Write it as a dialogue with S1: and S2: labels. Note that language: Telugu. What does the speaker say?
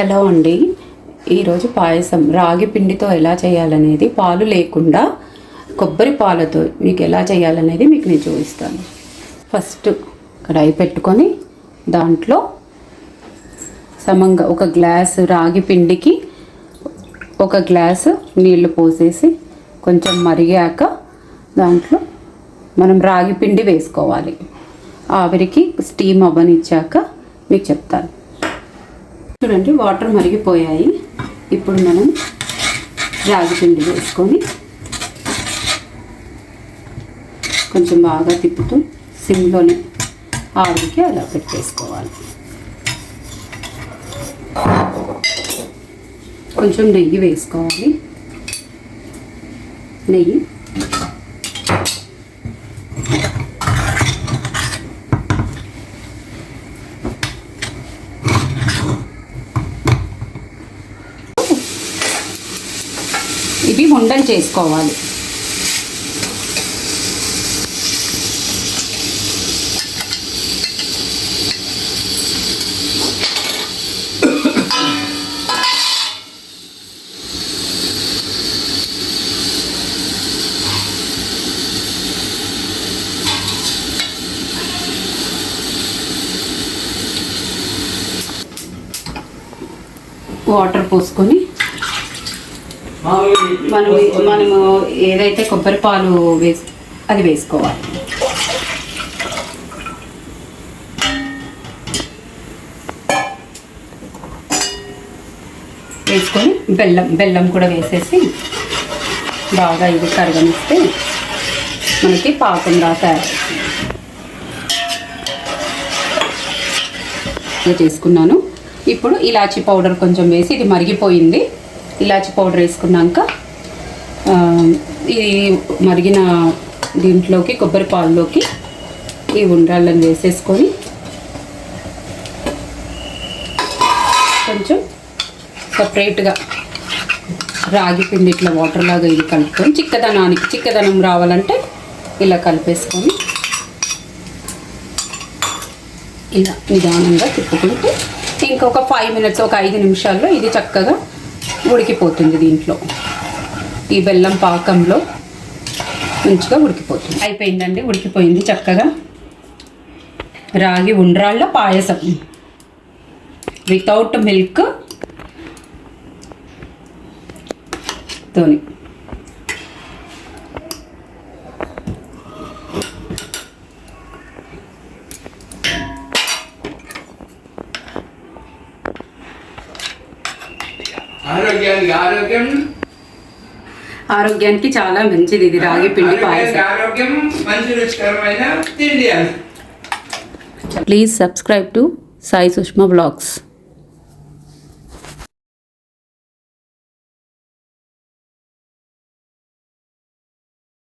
S1: హలో అండి. ఈరోజు పాయసం రాగి పిండితో ఎలా చేయాలనేది పాలు లేకుండా కొబ్బరి పాలతో మీకు ఎలా చేయాలనేది మీకు నేను చూపిస్తాను. ఫస్ట్ కడాయి పెట్టుకొని దాంట్లో సమంగా ఒక గ్లాసు రాగి పిండికి ఒక గ్లాసు నీళ్ళు పోసేసి కొంచెం మరిగాక దాంట్లో మనం రాగి పిండి వేసుకోవాలి. ఆవిరికి స్టీమ్ అవ్వనిచ్చాక మీకు చెప్తాను. చూడండి వాటర్ మరిగిపోయాయి. ఇప్పుడు మనం రాగి పిండి వేసుకొని కొంచెం బాగా తిప్పుతూ సిమ్లోనే ఆవిరికి అలా పెట్టేసుకోవాలి. కొంచెం నెయ్యి వేసుకోవాలి. నెయ్యి ఇవి ఉండలు చేసుకోవాలి. వాటర్ పోసుకొని మనం మనము ఏదైతే కొబ్బరి పాలు వేసి అది వేసుకోవాలి. వేసుకొని బెల్లం బెల్లం కూడా వేసేసి బాగా ఇది కరగనిస్తే మనకి పాకుండా తయారు చేసుకున్నాను. ఇప్పుడు ఇలాచీ పౌడర్ కొంచెం వేసి ఇది మరిగిపోయింది. ఇలాచి పౌడర్ వేసుకున్నాక ఈ మరిగిన దీంట్లోకి కొబ్బరి పాలలోకి ఈ ఉండ్రాళ్ళని వేసేసుకొని కొంచెం సపరేట్గా రాగి పిండి ఇట్లా వాటర్ లాగా ఇది కలుపుకొని చిక్కదనానికి చిక్కదనం రావాలంటే ఇలా కలిపేసుకొని ఇలా నిదానంగా తిప్పుకుంటే ఇంకొక ఫైవ్ మినిట్స్ ఒక ఐదు నిమిషాల్లో ఇది చక్కగా ఉడికిపోతుంది దీంట్లో. ఈ బెల్లం పాకంలో మంచిగా ఉడికిపోతుంది. అయిపోయిందండి ఉడికిపోయింది చక్కగా. రాగి ఉండ్రాళ్ళ పాయసం. వితౌట్ మిల్క్ తోని.
S2: ఆరోగ్యానికి ఆరోగ్యం.
S1: ఆరోగ్యానికి చాలా మంచిది ఇది రాగి పిండి పాయసం.
S2: ఆరోగ్యం మంచి రుచికరమైన తిండి
S1: please subscribe to Sai Sushma vlogs